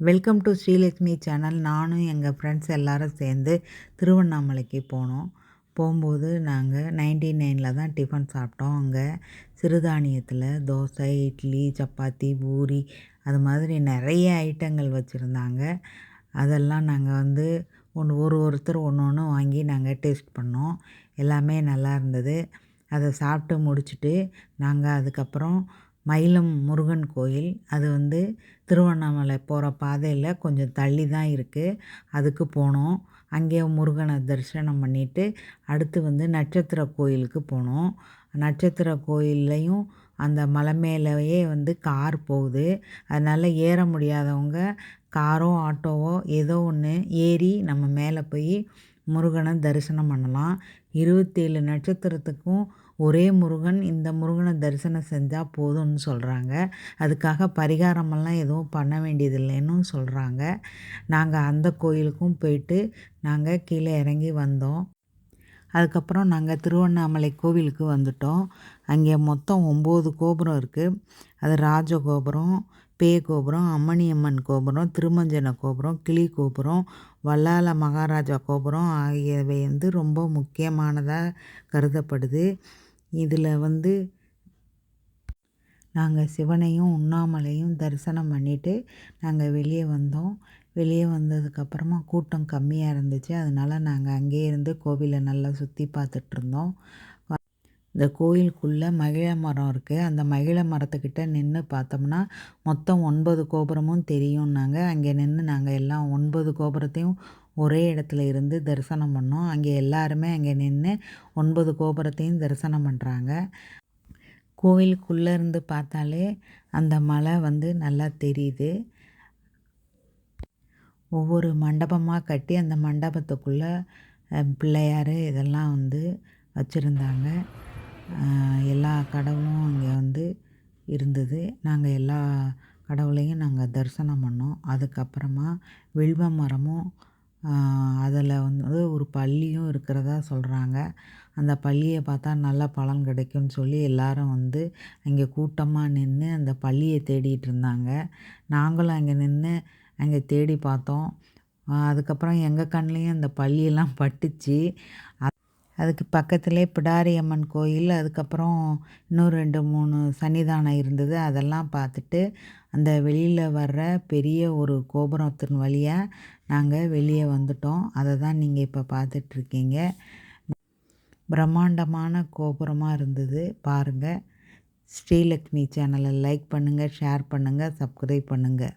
Welcome to Srilakshmi channel நானும் எங்கள் friends எல்லோரும் சேர்ந்து திருவண்ணாமலைக்கு போனோம். போகும்போது நாங்கள் நைன்டி நைனில் தான் டிஃபன் சாப்பிட்டோம். அங்கே சிறுதானியத்தில் தோசை இட்லி சப்பாத்தி பூரி அது மாதிரி நிறைய ஐட்டங்கள் வச்சுருந்தாங்க. அதெல்லாம் நாங்கள் வந்து ஒன்று ஒரு ஒருத்தர் ஒன்று ஒன்று வாங்கி நாங்கள் டேஸ்ட் பண்ணோம். எல்லாமே நல்லா இருந்தது. அதை சாப்பிட்டு முடிச்சுட்டு நாங்கள் அதுக்கப்புறம் மயிலம் முருகன் கோயில். அது வந்து திருவண்ணாமலை போகிற பாதையில் கொஞ்சம் தள்ளி தான் இருக்குது அதுக்கு போனோம். அங்கே முருகனை தரிசனம் பண்ணிவிட்டு அடுத்து வந்து நட்சத்திர கோயிலுக்கு போனோம். நட்சத்திர கோயில்லையும் அந்த மலை மேலேயே வந்து கார் போகுது. அதனால் ஏற முடியாதவங்க காரோ ஆட்டோவோ ஏதோ ஒன்று ஏறி நம்ம மேலே போய் முருகனை தரிசனம் பண்ணலாம். இருபத்தேழு நட்சத்திரத்துக்கும் ஒரே முருகன் இந்த முருகனை தரிசனம் செஞ்சால் போதும்னு சொல்கிறாங்க அதுக்காக பரிகாரமெல்லாம் எதுவும் பண்ண வேண்டியதில்லைன்னு சொல்கிறாங்க நாங்கள் அந்த கோயிலுக்கும் போயிட்டு நாங்கள் கீழே இறங்கி வந்தோம். அதுக்கப்புறம் நாங்கள் திருவண்ணாமலை கோவிலுக்கு வந்துட்டோம். அங்கே மொத்தம் ஒம்பது கோபுரம் இருக்குது அது ராஜ கோபுரம் பே கோபுரம் அம்மணியம்மன் கோபுரம் திருமஞ்சன கோபுரம் கிளி கோபுரம் வல்லால மகாராஜா கோபுரம் ஆகியவை வந்து ரொம்ப முக்கியமானதாக கருதப்படுது. இதில் வந்து நாங்கள் சிவனையும் உண்ணாமலையும் தரிசனம் பண்ணிவிட்டு நாங்கள் வெளியே வந்தோம். வெளியே வந்ததுக்கப்புறமா கூட்டம் கம்மியாக இருந்துச்சு. அதனால் நாங்கள் அங்கேயே இருந்து கோவிலை நல்லா சுற்றி பார்த்துட்ருந்தோம் இந்த கோயிலுக்குள்ளே மகிழ மரம் இருக்குது அந்த மகிழ மரத்துக்கிட்ட நின்று பார்த்தோம்னா மொத்தம் ஒன்பது கோபுரமும் தெரியும்னாங்க அங்கே நின்று நாங்கள் எல்லாம் ஒன்பது கோபுரத்தையும் ஒரே இடத்துல இருந்து தரிசனம் பண்ணோம். அங்கே எல்லாருமே அங்கே நின்று ஒன்பது கோபுரத்தையும் தரிசனம் பண்ணுறாங்க கோவிலுக்குள்ளே இருந்து பார்த்தாலே அந்த மலை வந்து நல்லா தெரியுது. ஒவ்வொரு மண்டபமாக கட்டி அந்த மண்டபத்துக்குள்ளே பிள்ளையார் இதெல்லாம் வந்து வச்சுருந்தாங்க. எல்லா கடவும் அங்கே வந்து இருந்தது. நாங்கள் எல்லா கடவுளையும் நாங்கள் தரிசனம் பண்ணோம். அதுக்கப்புறமா வில்வ மரமும் அதில் வந்து ஒரு பள்ளியும் இருக்கிறதா சொல்கிறாங்க அந்த பள்ளியை பார்த்தா நல்ல பலன் கிடைக்கும்னு சொல்லி எல்லாரும் வந்து அங்கே கூட்டமாக நின்று அந்த பள்ளியை தேடிகிட்டு இருந்தாங்க. நாங்களும் அங்கே நின்று அங்கே தேடி பார்த்தோம். அதுக்கப்புறம் எங்கள் கண்லேயும் அந்த பள்ளியெல்லாம் பட்டுச்சு. அதுக்கு பக்கத்துலேயே பிடாரி அம்மன் கோயில் அதுக்கப்புறம் இன்னும் ரெண்டு மூணு சன்னிதானம் இருந்தது. அதெல்லாம் பார்த்துட்டு அந்த வெளியில் வர்ற பெரிய ஒரு கோபுரத்தின் வழியாக நாங்கள் வெளியே வந்துட்டோம். அதை தான் நீங்கள் இப்போ பார்த்துட்ருக்கீங்க. பிரம்மாண்டமான கோபுரமாக இருந்தது. பாருங்கள் ஸ்ரீலக்ஷ்மி சேனலை லைக் பண்ணுங்கள் ஷேர் பண்ணுங்கள் சப்ஸ்கிரைப் பண்ணுங்கள்